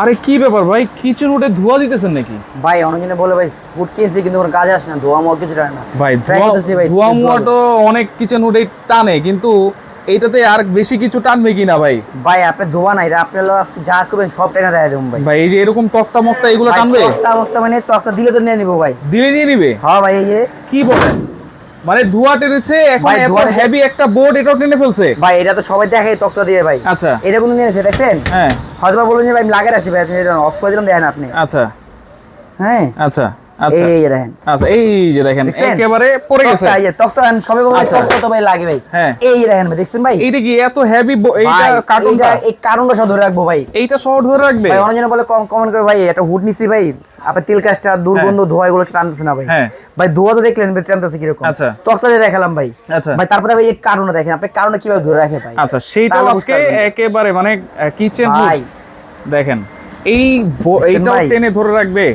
আরে কি ব্যাপার ভাই? কিচেন উঠে ধোয়া দিতেছেন নাকি? ভাই অনেকজনে বলে ভাই ফুড কিনছি কিন্তু কোনো কাজ আসে না ধোয়া মোয়া কিছু রাখে না। ভাই ধোয়া করতেছি ভাই, ধোয়া ধোয়া তো অনেক কিচেন উঠে টানে কিন্তু এইটাতে আর বেশি কিছু টানবে কিনা ভাই? ভাই আপনি ধোয়া নাই আপনি আজকে যা করবেন সব টাকা দেয় দেবো ভাই। ভাই এই যে এরকম তক্তা মক্তা এগুলো টানবে? তক্তা মক্তা মানে তক্তা দিলে তো নিয়ে নিবো ভাই। দিলে নিয়ে নিবে? হ্যাঁ ভাই এই যে। কি বলেন? মানে ধোয়া টেনেছে এখন হেভি একটা বোর্ড এটাও টেনে ফেলছে। ভাই এটা তো সবাই দেখে তক্তা দিয়ে ভাই। আচ্ছা। এটা কোনো নিয়েছে দেখছেন? হ্যাঁ। হয়তো বলুন যে ভাই আমি রাখছি ভাই আপনি অফ করে দিলাম দেখেন আপনি। আচ্ছা। হ্যাঁ? আচ্ছা আচ্ছা। এই যে দেখেন। আচ্ছা এই যে দেখেন দেখছেন? একেবারে পড়ে গেছে। তক্তা, এই যে তক্তা আন, বলে আচ্ছা। তক্তা তো ভাই লাগে ভাই। হ্যাঁ। এই যে দেখেন ভাই দেখছেন ভাই? এইটা কি এত হেভি এইটা কার্টুনটা এই কারণটা সব ধরে রাখব ভাই। এইটা শহর ধরে রাখবে? ভাই অনেকজন বলে কমেন্ট করে ভাই এটা হুড নিছি ভাই। আপনার তেল কাজটা দুর্গন্ধ ধোয়া এগুলো টানতেছে না ভাই? হ্যাঁ। ভাই ধোয়া তো দেখলেন ভাই টানতেছে কীরকম? আচ্ছা। তক্তা দিয়ে দেখালাম ভাই। আচ্ছা। ভাই তারপরে ভাই এই কারণটা দেখেন আপনি কারণটা কীভাবে ধরে রাখে ভাই? আচ্ছা তাহলে আজকে একেবারে মানে কিচেন ভাই। দেখেন এই এইটাও টেনে ধরে রাখবে।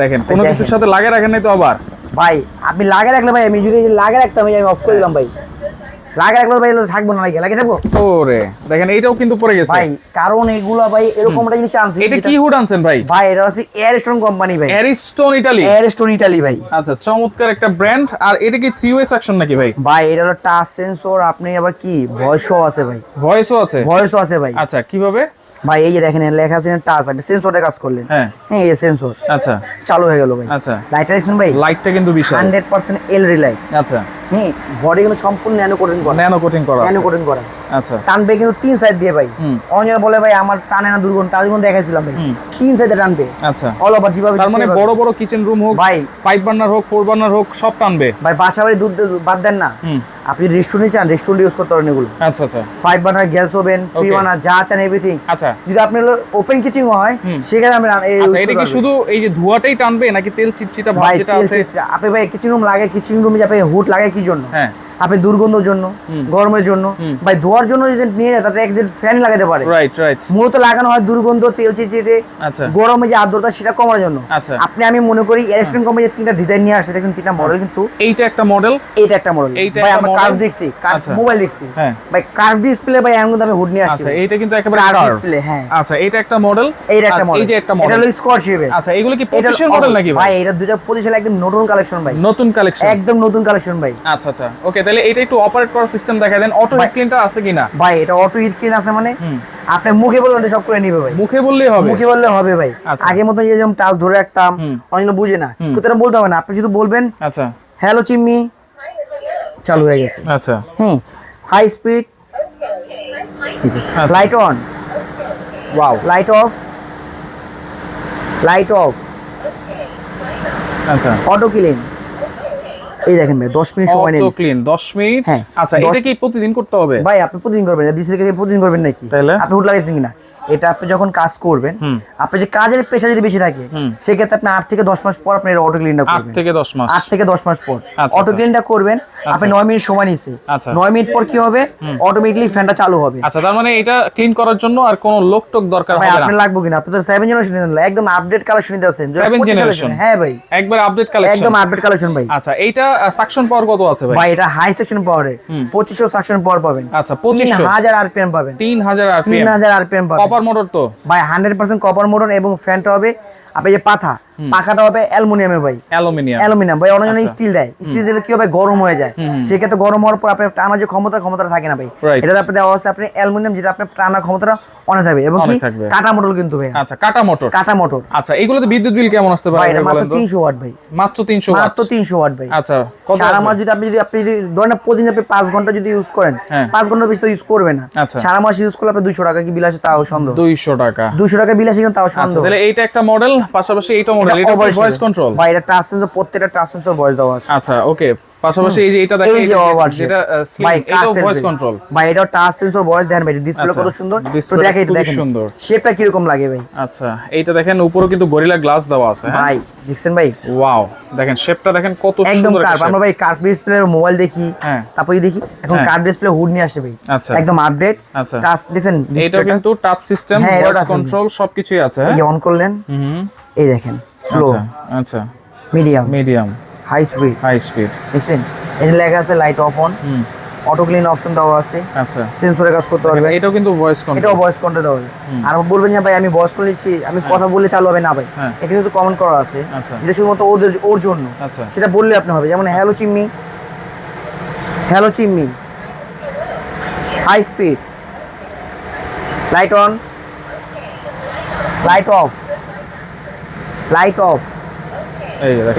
দেখেন কোনো কিছুর সাথে লাগে রাখেন নাই তো আবার। ভাই আপনি লাগে রাখলে ভাই আমি যদি লাগে রাখতাম আমি অফ করে দিলাম ভাই। লাগে রাখলে ভাই থাকব না লাগে লাগে থাকব? ওরে দেখেন এইটাও কিন্তু পড়ে গেছে। ভাই কারণ এগুলো ভাই এরকম একটা জিনিস আনছি এটা কি হুড আনছেন ভাই? ভাই এটা হচ্ছে এয়ার কোম্পানি ভাই। অ্যারিস্টোন ইটালি এয়ার স্টোন ভাই। আচ্ছা চমৎকার একটা ব্র্যান্ড আর এটা কি থ্রি ওয়ে সেকশন নাকি ভাই? ভাই এটা হলো টাচ সেন্সর আপনি আবার কি? ভয়েসও আছে ভাই। ভয়েসও আছে? ভয়েসও আছে ভাই। আচ্ছা কীভাবে? ভাই এই যে দেখেন লেখা আছে টাচ আপনি সেন্সরটা কাজ করলেন। হ্যাঁ। হ্যাঁ এই সেন্সর আচ্ছা। চালু হয়ে গেল ভাই। আচ্ছা। লাইটটা দেখছেন ভাই? লাইটটা কিন্তু বিশাল। হান্ড্রেড পার্সেন্ট এলরি লাইট আচ্ছা। হ্যাঁ বডি কিন্তু সম্পূর্ণ ন্যানো কোটিং করা ন্যানো কোটিং করা ন্যানো কোটিং করা। আচ্ছা। টানবে কিন্তু তিন সাইড দিয়ে ভাই। অনেক বলে ভাই আমার টানে না দুর্গন্ধ তার জন্য দেখাইছিলাম ভাই। তিন সাইডে টানবে। আচ্ছা। অল ওভার যেভাবে তার মানে বড় বড় কিচেন রুম হোক ভাই। ফাইভ বার্নার হোক ফোর বার্নার হোক সব টানবে। ভাই বাসা বাড়ি দুধ বাদ দেন না। আপনি রেস্টুরেন্টে চান রেস্টুরেন্ট ইউজ করতে পারেন এগুলো। আচ্ছা আচ্ছা। Five burner gas oven free burner যা চান এভরিথিং আচ্ছা। যদি আপনি ওপেন কিচিং হয়। সেখানে আমি আচ্ছা এটা কি শুধু এই যে ধোঁয়াটাই টানবে নাকি তেল চিটচিটা ভাব যেটা আছে? আপনি ভাই কিচেন রুম লাগে কিচেন রুমে যে আপনি হুড লাগে কি জন্য? হ্যাঁ। আপনি দুর্গন্ধের জন্য গরমের জন্য। ভাই ধোয়ার জন্য যদি নিয়ে যায় তাতে এক্সিট ফ্যান লাগাতে পারে। রাইট রাইট মূলত লাগানো হয় দুর্গন্ধ তেল চিটচিটে আচ্ছা। গরমে যে আর্দ্রতা সেটা কমার জন্য। আচ্ছা। আপনি আমি মনে করি এয়ারস্টোন কোম্পানি তিনটা ডিজাইন নিয়ে আসছে দেখছেন তিনটা মডেল কিন্তু এইটা একটা মডেল এইটা একটা মডেল এইটা ভাই আমরা কার্ভ দেখছি কার্ভ আচ্ছা। মোবাইল দেখছি। হ্যাঁ। ভাই কার্ভ ডিসপ্লে ভাই এমন দামে হুড নিয়ে আসছে। আচ্ছা এইটা কিন্তু একেবারে কার্ভ display, হ্যাঁ। আচ্ছা এটা একটা মডেল এইটা একটা মডেল এই যে একটা মডেল এটা হলো স্করশিপের আচ্ছা এগুলো কি 25 এর মডেল নাকি ভাই? ভাই এটা 2025 এর একদম নতুন কালেকশন ভাই। নতুন কালেকশন একদম নতুন কালেকশন ভাই। আচ্ছা আচ্ছা। ওকে তাহলে এটা একটু অপারেট করার সিস্টেম দেখা দেন অটো হিট ক্লিনটা আছে কিনা? ভাই এটা অটো হিট ক্লিন আছে মানে আপনি মুখে বললে সব করে নিবে ভাই। মুখে বললেই হবে? মুখে বললে হবে ভাই। আচ্ছা। আগের মতো যে যেমন টাচ ধরে রাখতাম হুম। অনেক বুঝে না। হুম। বলতে হবে না। আপনি শুধু বলবেন আচ্ছা। হ্যালো চিম্মি চালু হয়ে গেছে। আচ্ছা। হ্যাঁ high speed. Light on wow light off light off আচ্ছা। অটো ক্লিন এই দেখেন ভাই দশ মিনিট সময় অটো ক্লিন 10 মিনিট? হ্যাঁ, আচ্ছা এটা কি প্রতিদিন করতে হবে? ভাই আপনি প্রতিদিন করবেন না দিশে থেকে প্রতিদিন করবেন নাকি? আপনি হুট লাগাইছেন কিনা? এটা আপনি যখন কাজ করবেন আপনি যে কাজের প্রেশার যদি বেশি থাকে। সেক্ষেত্রে আপনি আট থেকে দশ মাস পর আপনি অটো ক্লিনটা 8 করবেন। থেকে 10 মাস। আট থেকে দশ মাস পর। আচ্ছা, অটো আচ্ছা। ক্লিনটা করবেন আপনি নয় মিনিট সময় নিচ্ছে আচ্ছা। নয় মিনিট পর কি হবে? অটোমেটিকলি ফ্যানটা চালু হবে। আচ্ছা তার মানে এটা ক্লিন করার জন্য আর কোনো লোক টোক দরকার হবে আপনার না লাগবে কিনা? আপনি তো সেভেন জেনারেশন একদম আপডেট কালেকশন নিতে আছেন generation? হ্যাঁ ভাই। একবার আপডেট কালেকশন একদম আপডেট কালেকশন ভাই। আচ্ছা এইটা সাকশন পাওয়ার কত আছে ভাই? ভাই এটা হাই সেকশন পাওয়ারে হুম। পঁচিশশো সেকশন পাওয়ার পাবেন। আচ্ছা তিন 2500 হাজার আরপিএম পাবেন। 3000 তিন আরপিএম 3000 আরপিএম পাবেন। কপার মোটর তো? ভাই হান্ড্রেড পার্সেন্ট কপার মোটর এবং ফ্যানটা হবে আপনি যে পাথা পাখাটা হবে অ্যালুমিনিয়ামের ভাই। অ্যালুমিনিয়াম। অ্যালুমিনিয়াম ভাই অনেক আচ্ছা। স্টিল দেয়। স্টিল দিলে কি হবে? গরম হয়ে যায়। সেক্ষেত্রে গরম হওয়ার পর আপনার টানার যে ক্ষমতা ক্ষমতাটা থাকে না ভাই। এটা আপনি দেওয়া আছে আপনি অ্যালুমিনিয়াম যেটা আপনার টানার ক্ষমতাটা অনেক থাকবে। এবং কি? কাটা মোটর কিন্তু ভাই আচ্ছা কাটা মোটর। কাটা মোটর। আচ্ছা এগুলোতে বিদ্যুৎ বিল কেমন আসতে পারে ভাই মাত্র বলেন তো? তিনশো ওয়াট ভাই। মাত্র 300 ওয়াট? মাত্র তিনশো ওয়াট ভাই। আচ্ছা সারা মাস যদি আপনি যদি আপনি যদি ধরেন প্রতিদিন আপনি পাঁচ ঘণ্টা যদি ইউজ করেন হ্যাঁ। পাঁচ ঘণ্টা বেশি তো ইউজ করবে না। আচ্ছা। সারা মাস ইউজ করলে আপনি দুইশো টাকা কি বিল আসে? তাও সন্দেহ। 200 টাকা। দুইশো টাকা বিল আসে কিন্তু তাও আচ্ছা সন্দেহ। তাহলে এইটা একটা মডেল পাশাপাশি এইটা মডেল এটা ভয়েস কন্ট্রোল ভাই এটা টাচ সেন্সর প্রত্যেকটা টাচ সেন্সর ভয়েস দেওয়া আছে। আচ্ছা ওকে পাশাপাশি এই যে এটা দেখেন এই যে ওভার যেটা ভাই স্লিম এটাও ভয়েস কন্ট্রোল ভাই এটা টাচ সেন্সর ভয়েস দেন ভাই ডিসপ্লে আচ্ছা, কত সুন্দর। তো display দেখেন দেখেন সুন্দর। শেপটা কি রকম লাগে ভাই। আচ্ছা এইটা দেখেন উপরে কিন্তু গরিলা গ্লাস দেওয়া আছে হ্যাঁ? ভাই দেখছেন ভাই? ওয়াও দেখেন শেপটা দেখেন কত একদম কার্ভ আমরা ভাই কার্ভ ডিসপ্লে মোবাইল দেখি হ্যাঁ। তারপরে দেখি এখন। কার্ভ ডিসপ্লে হুড নিয়ে আসে ভাই। আচ্ছা। একদম আপডেট আচ্ছা। টাচ দেখছেন এটা কিন্তু টাচ সিস্টেম ভয়েস কন্ট্রোল সবকিছুই আছে এই হ্যাঁ অন করলেন এই দেখেন। স্লো আচ্ছা medium medium high speed high speed দেখছেন? এখানে লেখা আছে light off on auto clean option দেওয়া আছে। আচ্ছা। সেন্সরে কাজ করতে পারবে এটাও কিন্তু ভয়েস কন্ট্রোল এটাও ভয়েস কন্ট্রোল দেওয়া আর বলবেন যে ভাই আমি ভয়েস করে নিচ্ছি। আমি কথা বললে চালু হবে না ভাই। হ্যাঁ। এটা কিন্তু কমেন্ট করা আছে। আচ্ছা। যেটা শুধুমাত্র ওদের ওর জন্য। আচ্ছা। সেটা বললে আপনি হবে। যেমন hello chimney hello chimney high speed light on light off light off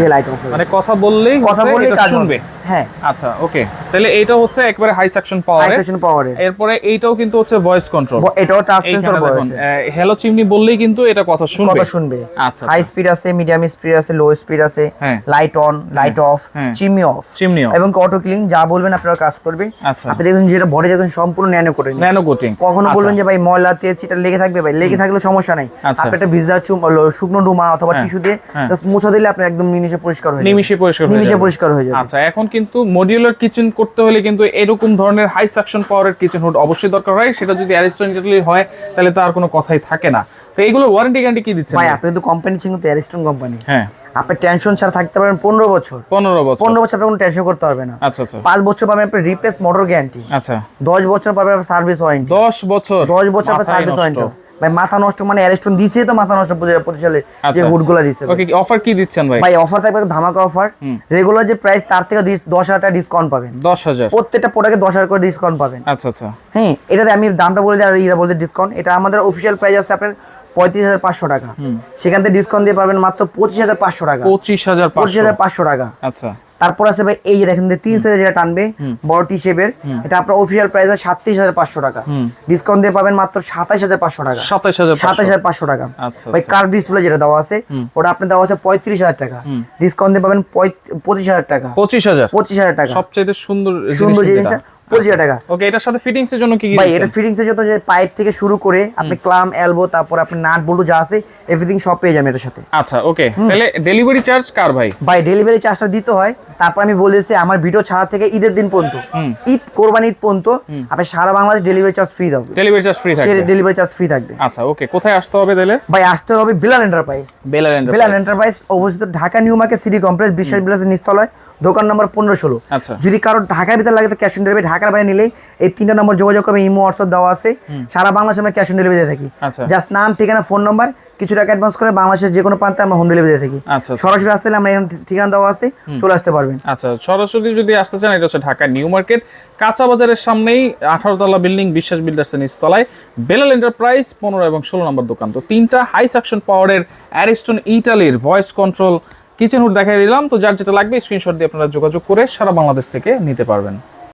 এই লাইট অফ মানে কথা বললেই কথা বললেই শুনবে। হ্যাঁ। আচ্ছা ওকে। তাহলে এইটা হচ্ছে একবারে হাই সেকশন হাই সেকশন পাওয়ারের এরপরে এইটাও কিন্তু হচ্ছে ভয়েস কন্ট্রোল এটাও টাচ সেন্সর বয়স হ্যালো চিমনি বললেই কিন্তু এটা কথা শুনবে। কথা শুনবে। আচ্ছা হাই স্পিড আছে মিডিয়াম স্পিড আছে লো স্পিড আছে। লাইট অন লাইট অফ হ্যাঁ। চিমি অফ চিমনি এবং অটো ক্লিন যা বলবেন আপনারা কাজ করবে। আচ্ছা। আপনি দেখুন যেটা বডি দেখুন সম্পূর্ণ ন্যানো করে ন্যানো কোটিং কখনো বলবেন যে ভাই ময়লা তেল চিটা লেগে থাকবে ভাই লেগে থাকলে সমস্যা নাই। আচ্ছা। আপনি একটা ভিজা শুকনো ডুমা অথবা হ্যাঁ, টিস্যু দিয়ে হ্যাঁ। মুছা দিলে আপনি একদম নিমিশে পরিষ্কার হয়ে যাবে। নিমিশে পরিষ্কার নিমিশে পরিষ্কার হয়ে যাবে। আচ্ছা এখন কিন্তু মডিউলার কিচেন করতে হলে কিন্তু এরকম ধরনের হাই সাকশন পাওয়ারের কিচেন হুড অবশ্যই দরকার হয়। সেটা যদি অ্যারিস্টন হয় তাহলে তো আর কোনো কথাই থাকে না। তো এইগুলো ওয়ারেন্টি গ্যারান্টি কি দিচ্ছেন ভাই আপনি কিন্তু কোম্পানি ছিল তো অ্যারিস্টন কোম্পানি হ্যাঁ। আপনি টেনশন ছাড়া থাকতে পারবেন পনেরো বছর। পনেরো বছর। পনেরো বছর আপনি কোনো টেনশন করতে পারবে না। আচ্ছা আচ্ছা। পাঁচ বছর পাবেন আপনি রিপ্লেস মোটর গ্যারান্টি আচ্ছা। দশ বছর পাবেন আপনার সার্ভিস ওয়ারেন্টি দশ বছর। দশ বছর আপনার সার্ভিস ওয়ারেন্টি ভাই মাথা নষ্ট মানে অ্যারিস্টন দিছে তো মাথা নষ্ট প্রতি- সালে যে আচ্ছা। হুডগুলো দিছে। ওকে অফার কি দিচ্ছেন ভাই? ভাই অফার থাকবে ধামাকা অফার রেগুলার যে প্রাইস তার থেকে দিস- দশ হাজার টাকা ডিসকাউন্ট পাবেন। দশ হাজার। প্রত্যেকটা প্রোডাক্টে দশ হাজার করে ডিসকাউন্ট পাবেন। আচ্ছা আচ্ছা। হ্যাঁ এটাতে আমি দামটা বলে দিই আর এরা বলতে ডিসকাউন্ট এটা আমাদের অফিসিয়াল প্রাইস আছে আপনার পঁয়ত্রিশ হাজার পাঁচশো টাকা। সেখান থেকে ডিসকাউন্ট দিয়ে পাবেন মাত্র পঁচিশ হাজার পাঁচশো টাকা। পঁচিশ হাজার পাঁচশো হাজার পাঁচশো টাকা। আচ্ছা। তারপর আছে ভাই এই যে দেখেন যে তিন সাইজের যেটা টানবে বড় টি শেপের এটা আপনার অফিসিয়াল প্রাইস হয় সাতত্রিশ হাজার পাঁচশো টাকা। ডিসকাউন্ট দিয়ে পাবেন মাত্র সাতাশ হাজার পাঁচশো টাকা। সাতাশ হাজার সাতাশ হাজার পাঁচশো টাকা। আচ্ছা, ভাই আচ্ছা। কার ডিসপ্লে যেটা দেওয়া আছে ওটা আপনার দেওয়া আছে পঁয়ত্রিশ হাজার টাকা। ডিসকাউন্ট দিয়ে পাবেন পঁচিশ হাজার টাকা। পঁচিশ হাজার? পঁচিশ হাজার টাকা। সবচেয়ে সুন্দর সুন্দর জিনিসটা পঁচিশ টাকা। ওকে এটার সাথে ফিটিংস এর জন্য কি কি ভাই এটা ফিটিংস এর যত যে পাইপ থেকে শুরু করে আপনি ক্লাম এলবো তারপর আপনি নাট বল্টু যা আছে এভরিথিং সব পেয়ে যাবেন এটার সাথে। আচ্ছা ওকে তাহলে ডেলিভারি চার্জ কার ভাই? ভাই ডেলিভারি চার্জটা দিতে হয়। তারপর আমি বলেছি আমার ভিডিও ছাড়া থেকে ঈদের দিন পর্যন্ত। ঈদ কোরবানি ঈদ পর্যন্ত আপনি সারা বাংলাদেশ ডেলিভারি চার্জ ফ্রি দেবো ডেলিভারি চার্জ ফ্রি থাকবে। ডেলিভারি চার্জ ফ্রি থাকবে। আচ্ছা ওকে কোথায় আসতে হবে তাহলে? ভাই আসতে হবে বিলাল এন্টারপ্রাইজ বেলার বিলাল এন্টারপ্রাইজ অবস্থিত Dhaka new market city complex বিশ্বাস বিলাসের নিচতলায় দোকান নম্বর পনেরো ষোলো। আচ্ছা। যদি কারও ঢাকার ভিতরে লাগে তো ক্যাশ অন ডেলিভারি ঢাকার বাইরে নিলেই এই তিনটা নম্বর যোগাযোগ করবে ইমো হোয়াটসঅ্যাপ দেওয়া আছে। সারা বাংলাদেশে আমরা ক্যাশ অন ডেলিভারি দিয়ে থাকি। আচ্ছা। জাস্ট নাম ঠিকানা ফোন নাম্বার কিছু টাকা অ্যাডভান্স করে বাংলাদেশের যে কোনো প্রান্তে আমরা হোম ডেলিভারি দিয়ে থাকি। আচ্ছা আচ্ছা। সরাসরি আসতে হলে আমরা এখানে ঠিকানা দেওয়া আছে চলে আসতে পারবেন। আচ্ছা সরাসরি যদি আসতে চান এটা হচ্ছে ঢাকা নিউ মার্কেট। কাঁচা বাজারের সামনেই আঠারো তলা বিল্ডিং বিশ্বাস বিল্ডার্সের নিচতলায়। বেলাল এন্টারপ্রাইজ পনেরো এবং ষোলো নম্বর দোকান। তো তিনটা হাই সাকশন পাওয়ারের অ্যারিস্টন ইটালির ভয়েস কন্ট্রোল কিচেন হুড দেখাই দিলাম। তো যার যেটা লাগবে স্ক্রিনশট দিয়ে আপনারা যোগাযোগ করে সারা বাংলাদেশ থেকে নিতে পারবেন।